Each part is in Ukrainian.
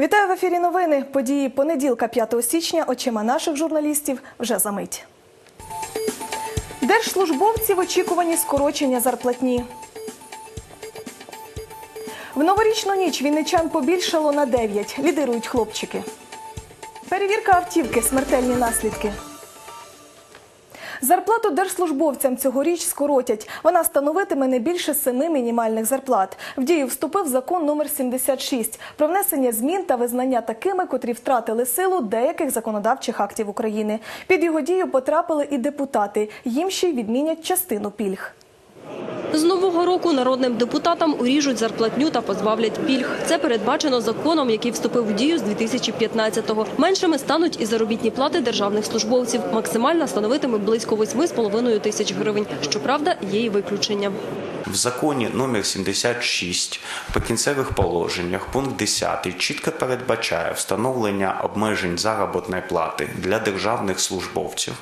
Вітаю в ефірі новини. Події понеділка, 5 січня. Очима наших журналістів вже за мить. Держслужбовці в очікуванні скорочення зарплатні. В новорічну ніч вінничан побільшало на 9. Лідирують хлопчики. Перевірка автівки, смертельні наслідки. Зарплату держслужбовцям цьогоріч скоротять. Вона становитиме не більше семи мінімальних зарплат. В дію вступив закон номер 76 про внесення змін та визнання такими, котрі втратили силу деяких законодавчих актів України. Під його дію потрапили і депутати. Їм ще й відмінять частину пільг. З нового року народним депутатам уріжуть зарплатню та позбавлять пільг. Це передбачено законом, який вступив в дію з 2015-го. Меншими стануть і заробітні плати державних службовців. Максимальна становитиме близько 8,5 тисяч гривень. Щоправда, є і виключення. В законі номер 76 в прикінцевих положеннях пункт 10 чітко передбачає встановлення обмежень заробітної плати для державних службовців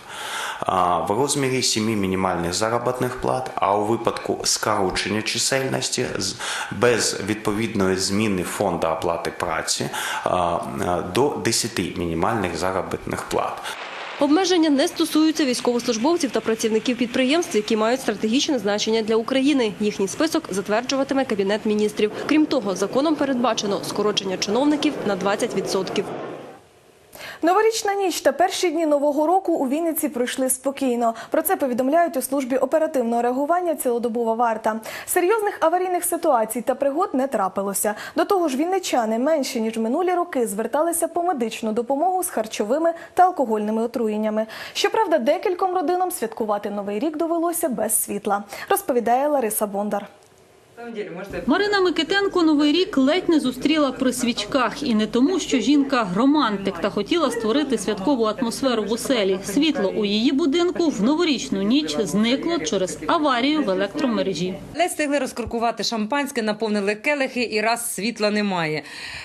в розмірі 7 мінімальних заробітних плат, а у випадку скорочення чисельності без відповідної зміни фонду оплати праці до 10 мінімальних заробітних плат. Обмеження не стосуються військовослужбовців та працівників підприємств, які мають стратегічне значення для України. Їхній список затверджуватиме Кабінет міністрів. Крім того, законом передбачено скорочення чиновників на 20%. Новорічна ніч та перші дні нового року у Вінниці пройшли спокійно. Про це повідомляють у службі оперативного реагування цілодобова варта. Серйозних аварійних ситуацій та пригод не трапилося. До того ж, вінничани менше ніж минулі роки зверталися по медичну допомогу з харчовими та алкогольними отруєннями. Щоправда, декільком родинам святкувати новий рік довелося без світла. Розповідає Лариса Бондар. Марина Микитенко новий рік ледь не зустріла при свічках, і не тому, що жінка романтик та хотіла створити святкову атмосферу в оселі. Світло у її будинку в новорічну ніч зникло через аварію в електромережі. Ледь встигли розкуркувати шампанське, наповнили келихи і раз світла немає.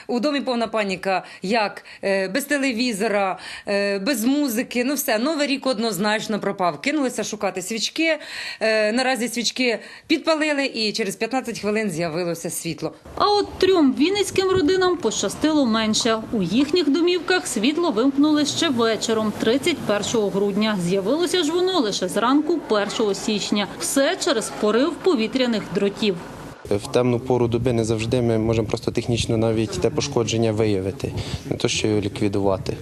У домі повна паніка, як Е, без телевізора, е, без музики. Ну все, новий рік однозначно пропав. Кинулися шукати свічки. Е, Наразі свічки підпалили і через 15 хвилин з'явилося світло. А от трьом вінницьким родинам пощастило менше. У їхніх домівках світло вимкнули ще вечором, 31 грудня. З'явилося ж воно лише зранку 1 січня. Все через порив повітряних дротів. В темну пору доби не завжди ми можемо просто технічно навіть те пошкодження виявити, не то що його ліквідувати.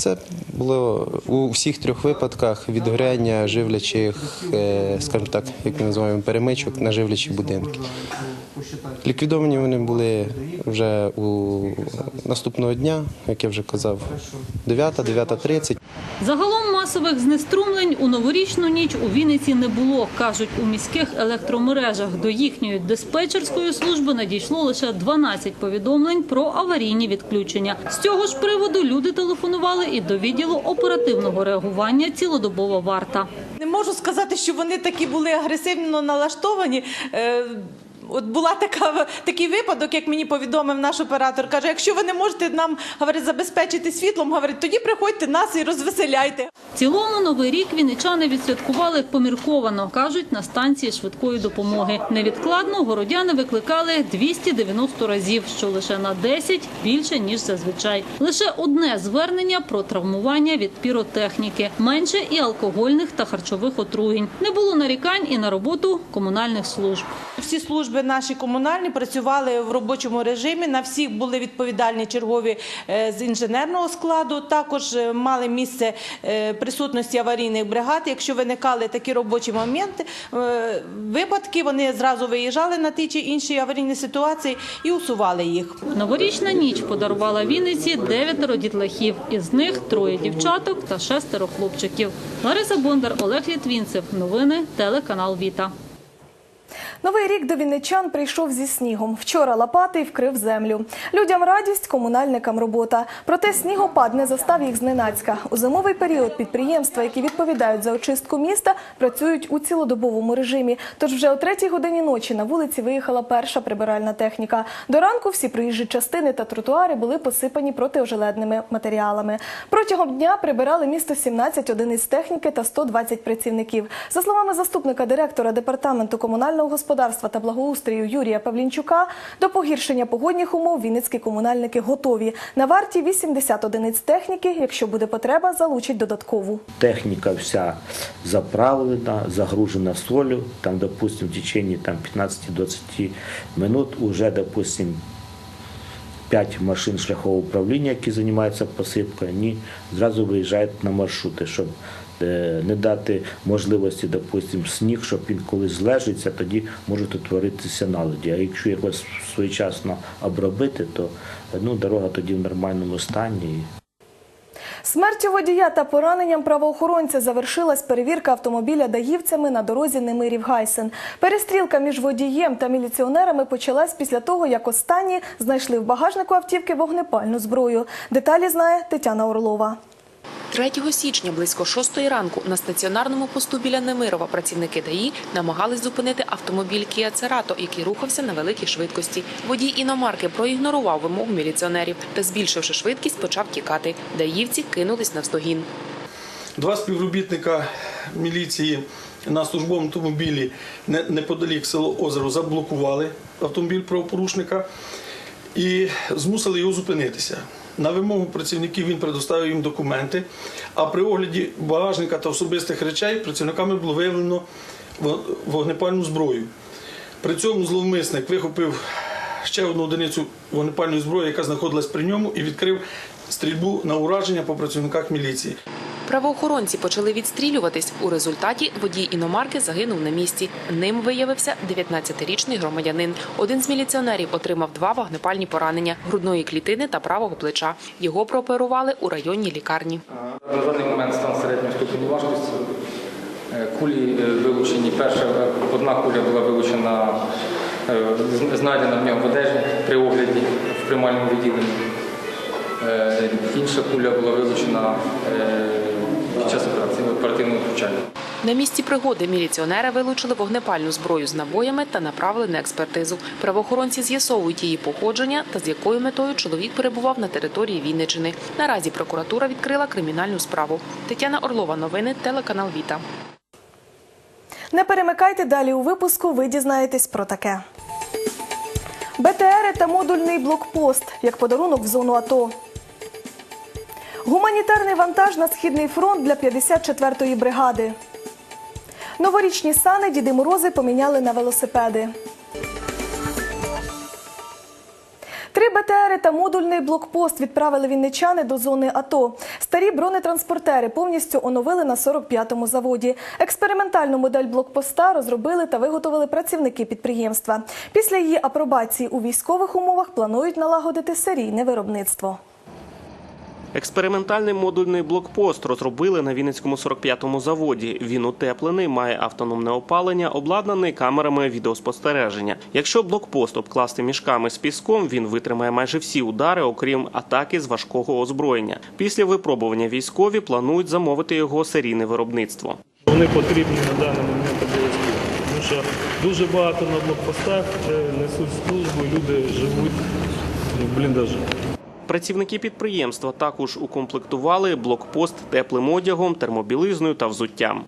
Це було у всіх трьох випадках відгоряння живлячих, е, скажімо так, як ми називаємо перемичок на живлячі будинки. Ліквідовані вони були вже у наступного дня, як я вже казав, 9-9.30. Загалом масових знеструмлень у новорічну ніч у Вінниці не було, кажуть у міських електромережах. До їхньої диспетчерської служби надійшло лише 12 повідомлень про аварійні відключення. З цього ж приводу люди телефонували і до відділу оперативного реагування цілодобова варта. Не можу сказати, що вони такі були агресивно налаштовані. От була така такий випадок, як мені повідомив наш оператор. каже: якщо ви не можете нам говорить, забезпечити світлом, говорить, тоді приходьте нас і розвеселяйте. В цілому новий рік вінничани відсвяткували помірковано, кажуть на станції швидкої допомоги. Невідкладно городяни викликали 290 разів, що лише на 10 більше ніж зазвичай. Лише одне звернення про травмування від піротехніки, менше і алкогольних та харчових отруєнь. Не було нарікань і на роботу комунальних служб. Всі служби наші комунальні працювали в робочому режимі. На всіх були відповідальні чергові е, з інженерного складу. Також е, мали місце е, присутності аварійних бригад. Якщо виникали такі робочі моменти, випадки, вони зразу виїжджали на ті чи інші аварійні ситуації і усували їх. Новорічна ніч подарувала Вінниці дев'ятеро дітлахів. Із них троє дівчаток та шестеро хлопчиків. Лариса Бондар, Олег Літвінцев. Новини телеканал Віта. Новий рік до вінничан прийшов зі снігом. Вчора лопатий вкрив землю. Людям радість, комунальникам робота. Проте снігопад не застав їх зненацька. У зимовий період підприємства, які відповідають за очистку міста, працюють у цілодобовому режимі. Тож вже о третій годині ночі на вулиці виїхала перша прибиральна техніка. До ранку всі проїжджі частини та тротуари були посипані протиожеледними матеріалами. Протягом дня прибирали місто 17 одиниць техніки та 120 працівників. За словами заступника директора департаменту комунального господарства господарства та благоустрою Юрія Павлінчука до погіршення погодних умов вінницькі комунальники готові. На варті 80 одиниць техніки. Якщо буде потреба, залучать додаткову. техника вся заправлена, загружена солью, там, допустим, в течение 15-20 минут уже, допустим, 5 машин шляхового управління, які займаються посипкою, вони зразу виїжджають на маршрути, щоб не дати можливості, допустим, сніг, щоб він колись злежиться, тоді можуть утворитися налоді. А якщо його своєчасно обробити, то ну, дорога тоді в нормальному стані. Смертю водія та пораненням правоохоронця завершилась перевірка автомобіля даївцями на дорозі Немирів-Гайсен. Перестрілка між водієм та міліціонерами почалась після того, як останні знайшли в багажнику автівки вогнепальну зброю. Деталі знає Тетяна Орлова. 3 січня близько 6 ранку на стаціонарному посту біля Немирова працівники ДАІ намагались зупинити автомобіль Kia Cerato, який рухався на великій швидкості. Водій іномарки проігнорував вимог міліціонерів та, збільшивши швидкість, почав тікати. Даївці кинулись навздогін. Два співробітника міліції на службовому автомобілі не- неподалік село Озеро заблокували автомобіль правопорушника і змусили його зупинитися. На вимогу працівників він предоставив їм документи, а при огляді багажника та особистих речей працівниками було виявлено вогнепальну зброю. При цьому зловмисник вихопив ще одну одиницю вогнепальної зброї, яка знаходилась при ньому, і відкрив стрільбу на ураження по працівниках міліції. Правоохоронці почали відстрілюватись. У результаті водій іномарки загинув на місці. Ним виявився 19-річний громадянин. Один з міліціонерів отримав два вогнепальні поранення грудної клітини та правого плеча. Його прооперували у районній лікарні. На даний момент стан середньої ступені важкості. Е, Кулі е, вилучені. Перша е, одна куля була вилучена, знайдена в нього в одежі при огляді в приймальному відділенні. Інша куля була вилучена під час операції оперативного втручання. На місці пригоди міліціонери вилучили вогнепальну зброю з набоями та направили на експертизу. Правоохоронці з'ясовують її походження та з якою метою чоловік перебував на території Вінничини. Наразі прокуратура відкрила кримінальну справу. Тетяна Орлова, новини, телеканал Віта. Не перемикайте далі у випуску. Ви дізнаєтесь про таке. БТРи та модульний блокпост як подарунок в зону АТО. Гуманітарний вантаж на східний фронт для 54-ї бригади. Новорічні сани Діди Морози поміняли на велосипеди. Три БТРи та модульний блокпост відправили вінничани до зони АТО. Старі бронетранспортери повністю оновили на 45-му заводі. Експериментальну модель блокпоста розробили та виготовили працівники підприємства. Після її апробації у військових умовах планують налагодити серійне виробництво. Експериментальний модульний блокпост розробили на Вінницькому 45-му заводі. Він утеплений, має автономне опалення, обладнаний камерами відеоспостереження. Якщо блокпост обкласти мішками з піском, він витримає майже всі удари, окрім атаки з важкого озброєння. Після випробування військові планують замовити його серійне виробництво. Вони потрібні на даний момент обов'язково. Тому що дуже багато на блокпостах несуть службу, люди живуть в бліндажі. Працівники підприємства також укомплектували блокпост теплим одягом, термобілизною та взуттям.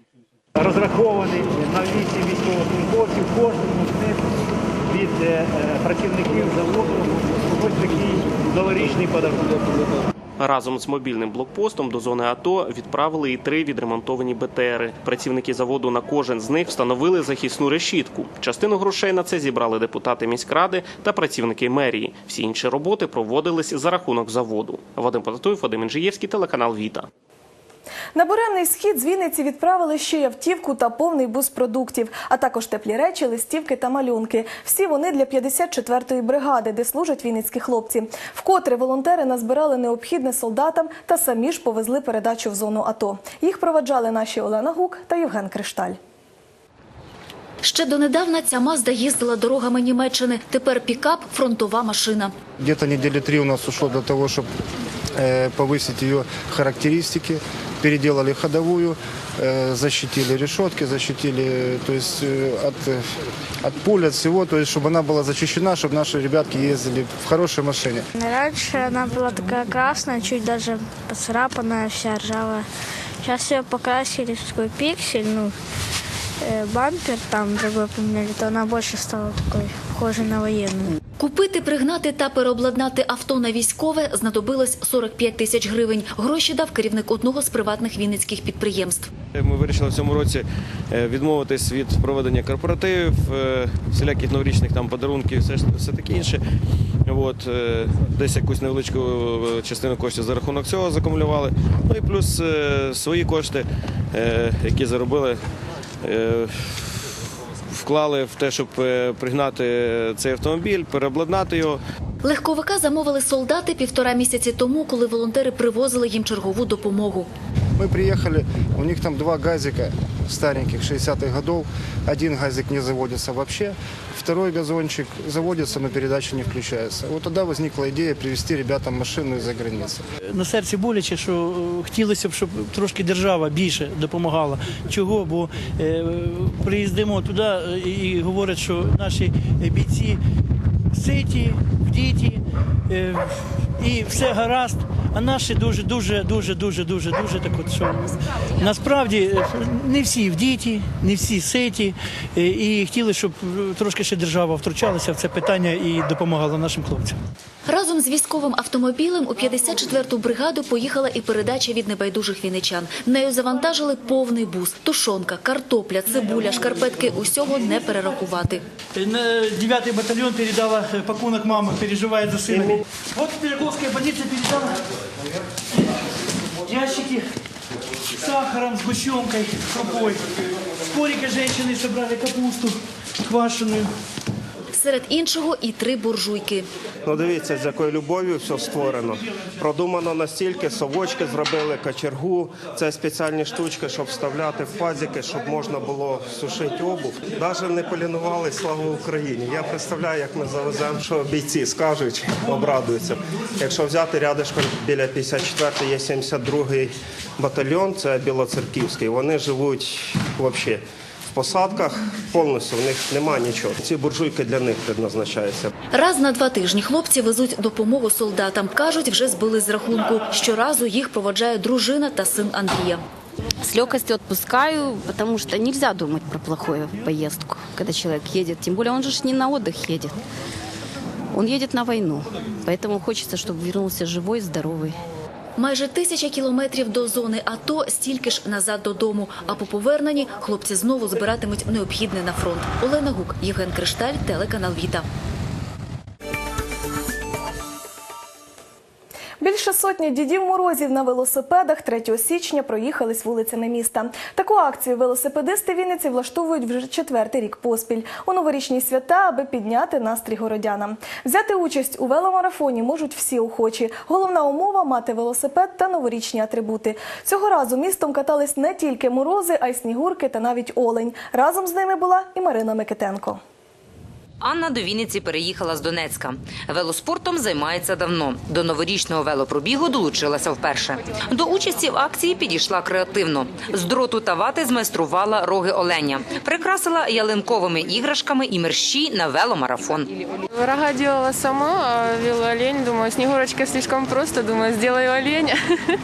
Розрахований на вісім військовослужбовців, кожному з від е, працівників заводу ось такий новорічний подарунок. Разом з мобільним блокпостом до зони АТО відправили і три відремонтовані БТРи. Працівники заводу на кожен з них встановили захисну решітку. Частину грошей на це зібрали депутати міськради та працівники мерії. Всі інші роботи проводились за рахунок заводу. Вадим Потатуєв, Вадим Інжиєвський, телеканал Віта. На буремний схід з Вінниці відправили ще й автівку та повний бус продуктів, а також теплі речі, листівки та малюнки. Всі вони для 54-ї бригади, де служать вінницькі хлопці. Вкотре волонтери назбирали необхідне солдатам та самі ж повезли передачу в зону АТО. Їх проведжали наші Олена Гук та Євген Кришталь. Ще донедавна ця Мазда їздила дорогами Німеччини. Тепер пікап – фронтова машина. Где-то недели три у нас ушло для того, чтобы э, повысить ее характеристики. Переделали ходовую, э, защитили решетки, защитили то есть, э, от, э, от пуль, от всего, то есть, чтобы она была защищена, чтобы наши ребятки ездили в хорошей машине. Раньше она была такая красная, чуть даже поцарапанная, вся ржавая. Сейчас ее покрасили в такой пиксель, ну, э, бампер там другой поменяли, то она больше стала такой похожей на военную. Купити, пригнати та переобладнати авто на військове знадобилось 45 тисяч гривень. Гроші дав керівник одного з приватних вінницьких підприємств. Ми вирішили в цьому році е, відмовитись від проведення корпоративів, е, всіляких новорічних там подарунків, все, ж- все таке інше. От, е, десь якусь невеличку е, частину коштів за рахунок цього закумулювали. Ну і плюс е, свої кошти, е, які заробили, е, вклали в те, щоб е, пригнати цей автомобіль, переобладнати його. Легковика замовили солдати півтора місяці тому, коли волонтери привозили їм чергову допомогу. Ми приїхали, у них там два газика стареньких 60-х годов. Один газик не заводится вообще, второй газончик заводится, но передача не включается. Вот тогда возникла идея привезти ребятам машину из-за границы. На серці боляче, що е, хотілося б, щоб трошки держава більше допомагала. Чого? Бо е, приїздимо туди е, і говорять, що наші бійці ситі, вдіті, е, і все гаразд. А наші дуже, дуже, дуже, дуже, дуже, дуже так от, що насправді е, не всі в діті, не всі ситі, е, і хотіли, щоб трошки ще держава втручалася в це питання і допомагала нашим хлопцям. Разом з військовим автомобілем у 54-ту бригаду поїхала і передача від небайдужих вінничан. Нею завантажили повний бус, тушонка, картопля, цибуля, шкарпетки. Усього не перерахувати. На 9 батальон передала э, пакунок мама, переживает за сына. Вот Пироговская больница передала ящики с сахаром, сгущенкой, крупой. С Корика женщины собрали капусту квашеную. Серед іншого і три буржуйки. Ну дивіться, з якою любов'ю все створено. Продумано настільки, совочки зробили, качергу. Це спеціальні штучки, щоб вставляти в пазики, щоб можна було сушити обув. Навіть не полінували слава Україні. Я представляю, як ми завеземо, що бійці скажуть, обрадуються. Якщо взяти рядишком біля 54 є 72-й батальйон, це Білоцерківський. Вони живуть взагалі В посадках повністю в них немає нічого. Ці буржуйки для них предназначаються. Раз на два тижні хлопці везуть допомогу солдатам. Кажуть, вже збили з рахунку. Щоразу їх проводжає дружина та син Андрія. С легкостью отпускаю, потому что нельзя думать про плохую поездку, когда человек едет. Тем более он же ж не на отдых едет. Он едет на войну. Поэтому хочется, чтобы вернулся живой, здоровый. Майже тисяча кілометрів до зони АТО, стільки ж назад додому. А по поверненні хлопці знову збиратимуть необхідне на фронт. Олена Гук, Євген Кришталь, телеканал Віта. Більше сотні дідів морозів на велосипедах 3 січня проїхались вулицями міста. Таку акцію велосипедисти Вінниці влаштовують вже четвертий рік поспіль у новорічні свята, аби підняти настрій городянам. Взяти участь у веломарафоні можуть всі охочі. Головна умова мати велосипед та новорічні атрибути. Цього разу містом катались не тільки морози, а й снігурки та навіть олень. Разом з ними була і Марина Микитенко. Анна до Вінниці переїхала з Донецька. Велоспортом займається давно. До новорічного велопробігу долучилася вперше. До участі в акції підійшла креативно. З дроту та вати змайструвала роги оленя, прикрасила ялинковими іграшками і мерщі на веломарафон. Рога делала сама, а вела олень. Думаю, Снегурочка слишком просто. Думаю, сделаю оленя.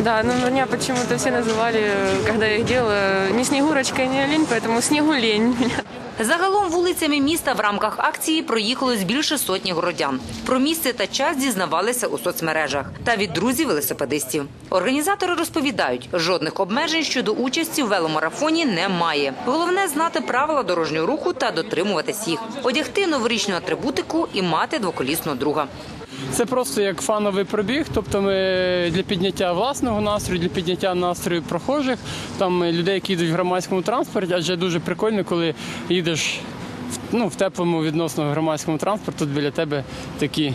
Да, но меня почему-то все называли, когда я их делала, не Снегурочка, не олень, поэтому Снегулень. Загалом вулицями міста в рамках акції проїхалось більше сотні городян. Про місце та час дізнавалися у соцмережах та від друзів велосипедистів. Організатори розповідають, жодних обмежень щодо участі в веломарафоні немає. Головне знати правила дорожнього руху та дотримуватись їх, одягти новорічну атрибутику і мати двоколісного друга. Це просто як фановий пробіг, тобто ми для підняття власного настрою, для підняття настрою прохожих, там людей, які їдуть в громадському транспорті, адже дуже прикольно, коли їдеш ну, в теплому відносно громадському транспорті, тут біля тебе такі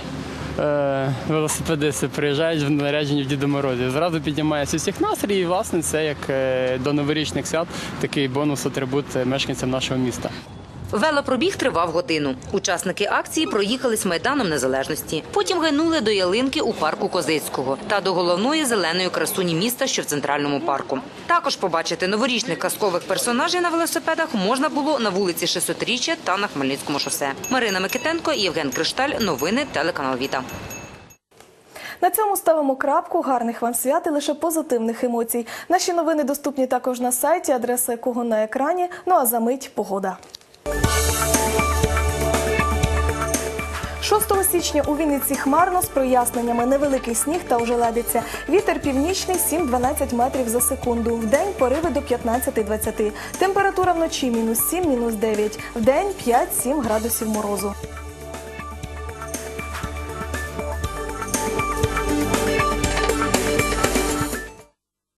е, велосипедисти приїжджають в нарядженні в Діду Морозі. Зразу піднімається всіх настрій, і власне це як е, до новорічних свят такий бонус атрибут мешканцям нашого міста. Велопробіг тривав годину. Учасники акції проїхались майданом незалежності. Потім гайнули до ялинки у парку Козицького та до головної зеленої красуні міста, що в центральному парку. Також побачити новорічних казкових персонажів на велосипедах можна було на вулиці 600-річчя та на Хмельницькому шосе. Марина Микитенко, Євген Кришталь. Новини телеканал Віта. На цьому ставимо крапку. Гарних вам свят і лише позитивних емоцій. Наші новини доступні також на сайті, адреса якого на екрані. Ну а за мить погода. 6 січня у Вінниці хмарно з проясненнями, невеликий сніг та ожеледиця. Вітер північний 7-12 метрів за секунду. В день пориви до 15-20. Температура вночі мінус 7, мінус 9. В день 5-7 градусів морозу.